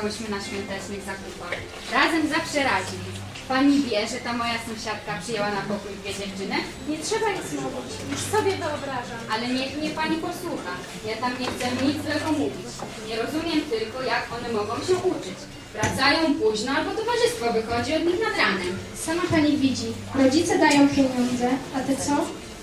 Byłyśmy na świątecznych zakupach. Razem zawsze raźniej. Pani wie, że ta moja sąsiadka przyjęła na pokój dwie dziewczyny? Nie trzeba ich mówić, już sobie wyobrażam. Ale niech mnie pani posłucha. Ja tam nie chcę nic złego mówić. Nie rozumiem tylko, jak one mogą się uczyć. Wracają późno albo towarzystwo wychodzi od nich nad ranem. Sama pani widzi, rodzice dają pieniądze, a ty co?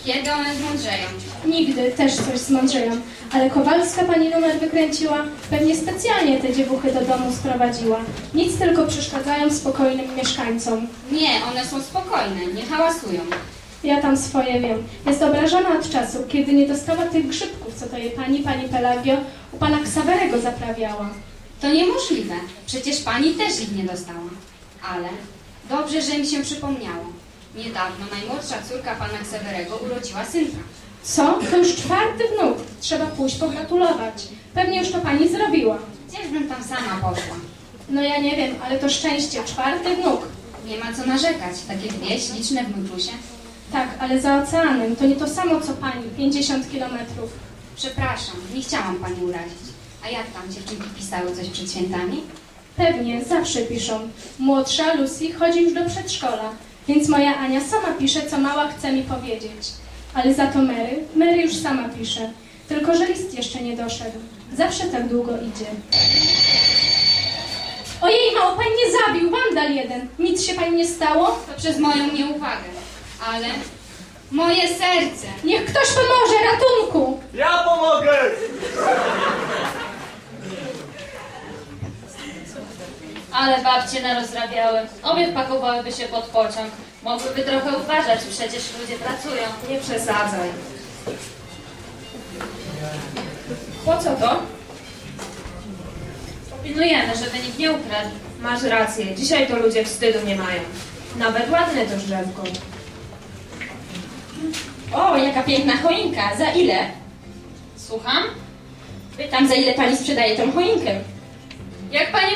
Kiedy one zmądrzeją? Nigdy też coś zmądrzeją, ale Kowalska pani numer wykręciła, pewnie specjalnie te dziewuchy do domu sprowadziła. Nic tylko przeszkadzają spokojnym mieszkańcom. Nie, one są spokojne, nie hałasują. Ja tam swoje wiem. Jest obrażona od czasu, kiedy nie dostała tych grzybków, co to je pani, pani Pelagio, u pana Ksawerego zaprawiała. To niemożliwe. Przecież pani też ich nie dostała. Ale dobrze, że mi się przypomniało. Niedawno najmłodsza córka pana Ksewerego urodziła synka. Co? To już czwarty wnuk. Trzeba pójść pogratulować. Pewnie już to pani zrobiła. Gdzieżbym tam sama poszła? No ja nie wiem, ale to szczęście, czwarty wnuk. Nie ma co narzekać. Takie dwie śliczne wnuczusie. Tak, ale za oceanem to nie to samo co pani, 50 kilometrów. Przepraszam, nie chciałam pani urazić. A jak tam dziewczynki pisały coś przed świętami? Pewnie, zawsze piszą. Młodsza Lucy chodzi już do przedszkola, więc moja Ania sama pisze, co mała chce mi powiedzieć. Ale za to Mary, Mary już sama pisze. Tylko, że list jeszcze nie doszedł. Zawsze tak długo idzie. Ojej, mało, pani nie zabił, wandal jeden. Nic się pani nie stało? To przez moją nieuwagę. Ale moje serce. Niech ktoś pomoże, ratunku! Ja pomogę! Ale babcie narozrabiały. Obie pakowałyby się pod pociąg. Mogłyby trochę uważać, przecież ludzie pracują. Nie przesadzaj. Po co to? Pilnujemy, żeby nikt nie ukradł. Masz rację, dzisiaj to ludzie wstydu nie mają. Nawet ładne to drzewko. O, jaka piękna choinka. Za ile? Słucham? Pytam, za ile pani sprzedaje tą choinkę?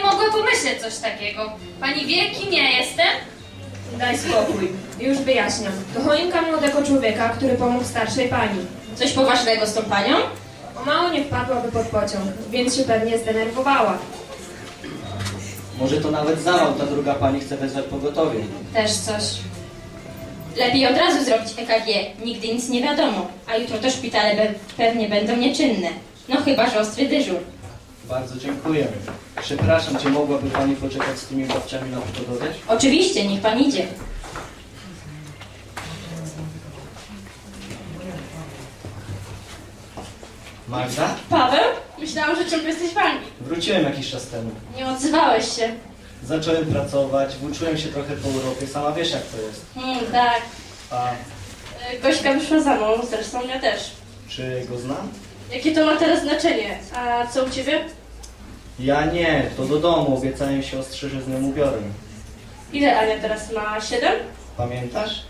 Pani mogła pomyśleć coś takiego? Pani wie, kim ja jestem? Daj spokój. Już wyjaśniam. To choinka młodego człowieka, który pomógł starszej pani. Coś poważnego z tą panią? O mało nie wpadłaby pod pociąg, więc się pewnie zdenerwowała. Może to nawet zawał, ta druga pani chce wezwać pogotowie. Też coś. Lepiej od razu zrobić EKG. Nigdy nic nie wiadomo. A jutro to szpitale be- pewnie będą nieczynne. No chyba, że ostry dyżur. Bardzo dziękuję. Przepraszam, czy mogłaby pani poczekać z tymi babciami na pogotowie? Oczywiście, niech pan idzie. Magda? Paweł? Myślałam, że ciągle jesteś w Anglii. Wróciłem jakiś czas temu. Nie odzywałeś się. Zacząłem pracować, włóczyłem się trochę po Europie, sama wiesz jak to jest. Hmm, tak. A E, Gośka wyszła za mną, zresztą ja też. czy go znam? Jakie to ma teraz znaczenie? A co u ciebie? Ja nie, to do domu, obiecałem z nią ubiorę. Ile Ania teraz ma? Siedem? Pamiętasz?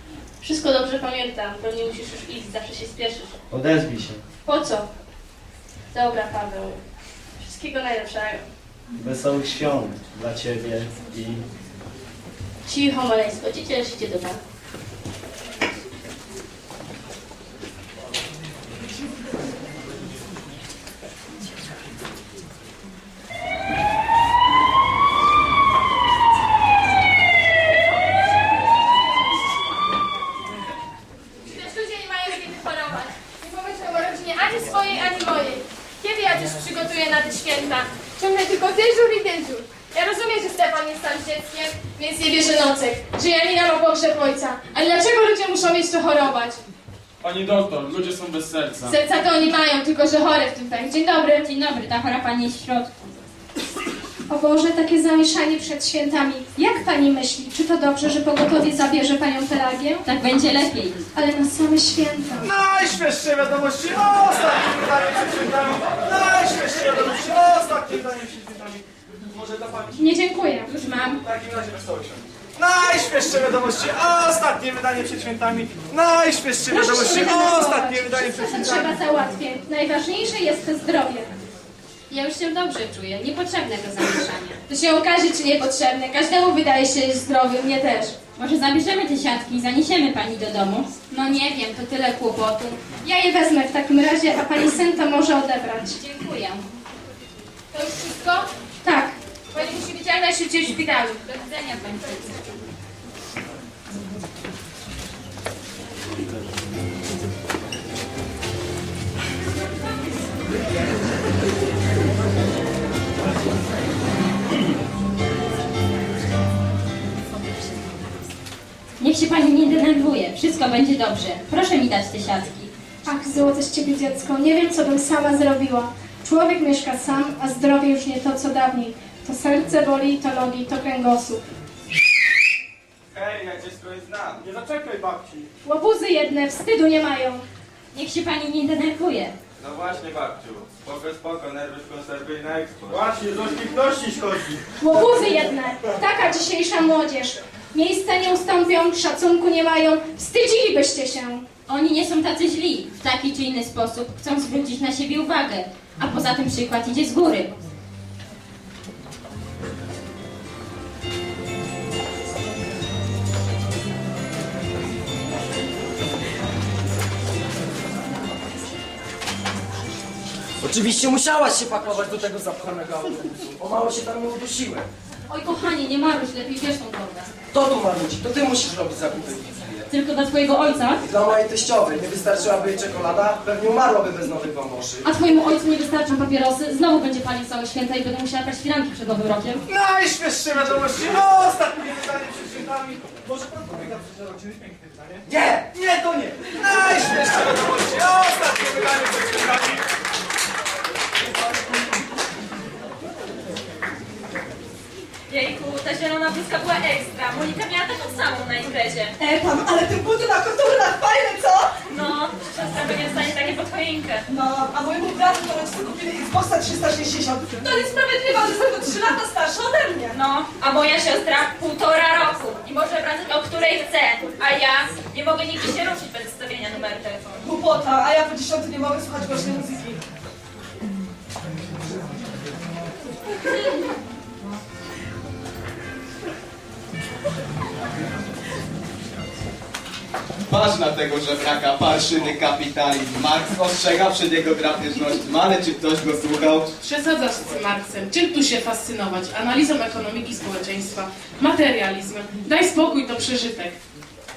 Wszystko dobrze pamiętam. Pewnie musisz już iść, zawsze się spieszysz. Odezwij się. Po co? Dobra, Paweł. Wszystkiego najlepszego. Wesołych świąt dla ciebie i Cicho, maleństwo. Dziecię idzie do domu. Przecież ludzie nie mają kiedy chorować. Nie pomyślą o rodzinie ani swojej, ani mojej. Kiedy ja coś przygotuję na te święta? Ciągle tylko dyżur i dyżur. Ja rozumiem, że Stefan jest tam z dzieckiem, więc nie bierze nocek. Że Janina ma pogrzeb ojca. Ale dlaczego ludzie muszą mieć to chorować? Pani doktor, ludzie są bez serca. Serca to oni mają, tylko że chore w tym tak. Dzień dobry. Dzień dobry, ta chora pani jest w środku. O Boże, takie zamieszanie przed świętami. Jak pani myśli? Czy to dobrze, że pogotowie zabierze panią Pelagię? Tak będzie lepiej. Ale na same święta. Najświeższe wiadomości o ostatnim wydaniu przed świętami! Najświeższe wiadomości o ostatnim wydaniu przed świętami! Może dla pani? Nie dziękuję. Już mam. W takim razie wesołych świąt. Najświeższe wiadomości ostatnie wydanie przed świętami! Najświeższe Proszę wiadomości ostatnie wydanie przed świętami! trzeba załatwię. Najważniejsze jest to zdrowie. Ja już się dobrze czuję. Niepotrzebne to zamieszanie. To się okaże, czy niepotrzebne. Każdemu wydaje się zdrowy, mnie też. Może zabierzemy te siatki i zaniesiemy pani do domu? No nie wiem, to tyle kłopotu. Ja je wezmę w takim razie, a pani syn to może odebrać. Dziękuję. To już wszystko? Tak. Moja Jak najszybciej w szpitalu. Do widzenia, pani Niech się pani nie denerwuje, wszystko będzie dobrze. Proszę mi dać te siatki. Ach, złote z ciebie dziecko, nie wiem, co bym sama zrobiła. Człowiek mieszka sam, a zdrowie już nie to, co dawniej. To serce boli, to nogi, to kręgosłup. Hej, ja cię skądś znam. Nie zaczekaj babci. Łobuzy jedne, wstydu nie mają. Niech się pani nie denerwuje. No właśnie babciu. Spoko, spoko, nerwy w konserwy i na eksport. Właśnie, z ośmiechności szkodzi. Łobuzy jedne, taka dzisiejsza młodzież. Miejsca nie ustąpią, szacunku nie mają, wstydzilibyście się. Oni nie są tacy źli. W taki czy inny sposób chcą zwrócić na siebie uwagę. A poza tym przykład idzie z góry. Oczywiście musiałaś się pakować do tego zapchanego autobusu. O mało się tam nie udusiłem. Oj, kochanie, nie marusz, lepiej bierz tą torbę. To tu Maruci, to ty musisz robić zakupy. Tylko dla twojego ojca? I dla mojej teściowej nie wystarczyłaby jej czekolada, pewnie umarłaby bez nowych bamboszy. A twojemu ojcu nie wystarczą papierosy? Znowu będzie palił całe święta i będę musiała brać firanki przed nowym rokiem? Najświeższe wiadomości, no ostatnie wydanie przed świętami. Może pan pobiega przed rodziny? Piękne pytanie. Nie, nie, to nie. Najświeższe wiadomości, ostatnie wydanie przed świętami. Zielona bluzka była ekstra. Monika miała taką samą na imprezie. E, pan, ale te buty na koturnach fajne, co? No, siostra będzie w stanie takie pod choinkę. No, a mojemu bratu to rodzice kupili Xboxa 360. To niesprawiedliwe, on jest tylko 3 lata starszy ode mnie. No, a moja siostra półtora roku i może wracać o której chce, a ja nie mogę nigdzie się ruszyć bez wstawienia numeru telefonu. Głupota, a ja po 10 nie mogę słuchać głośnej muzyki. Patrz na tego żebraka, parszywy kapitalizm. Marx ostrzega przed jego drapieżnością, ale czy ktoś go słuchał? Przesadzasz z Marksem. Czym tu się fascynować? Analizą ekonomiki społeczeństwa, materializmem. Daj spokój, to przeżytek.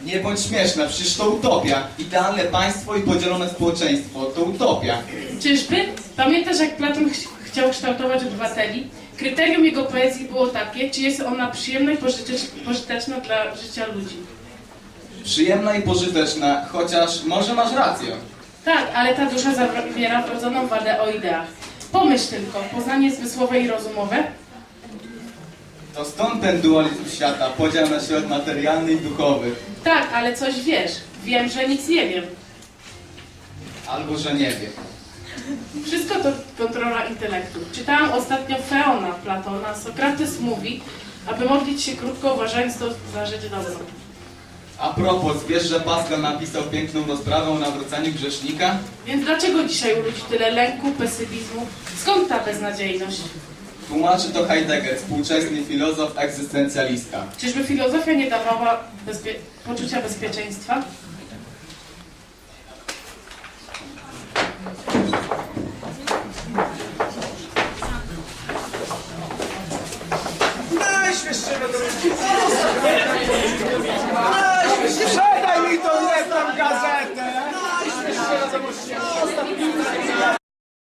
Nie bądź śmieszna, przecież to utopia. Idealne państwo i podzielone społeczeństwo to utopia. Czyżby? Pamiętasz, jak Platon ch chciał kształtować obywateli? Kryterium jego poezji było takie, czy jest ona przyjemna i pożytecz- pożyteczna dla życia ludzi. Przyjemna i pożyteczna, chociaż może masz rację. Tak, ale ta dusza zawiera wrodzoną wadę o ideach. Pomyśl tylko, poznanie zmysłowe i rozumowe To stąd ten dualizm świata, podział na świat materialny i duchowy. Tak, ale coś wiesz. Wiem, że nic nie wiem. Albo, że nie wiem. Wszystko to kontrola intelektu. Czytałam ostatnio Feona Platona. Sokrates mówi, aby modlić się krótko, uważając to za rzecz dobrą. A propos, wiesz, że Pascal napisał piękną rozprawę o nawróceniu grzesznika? Więc dlaczego dzisiaj u ludzi tyle lęku, pesymizmu? Skąd ta beznadziejność? Tłumaczy to Heidegger, współczesny filozof, egzystencjalista. Czyżby filozofia nie dawała bezpie poczucia bezpieczeństwa?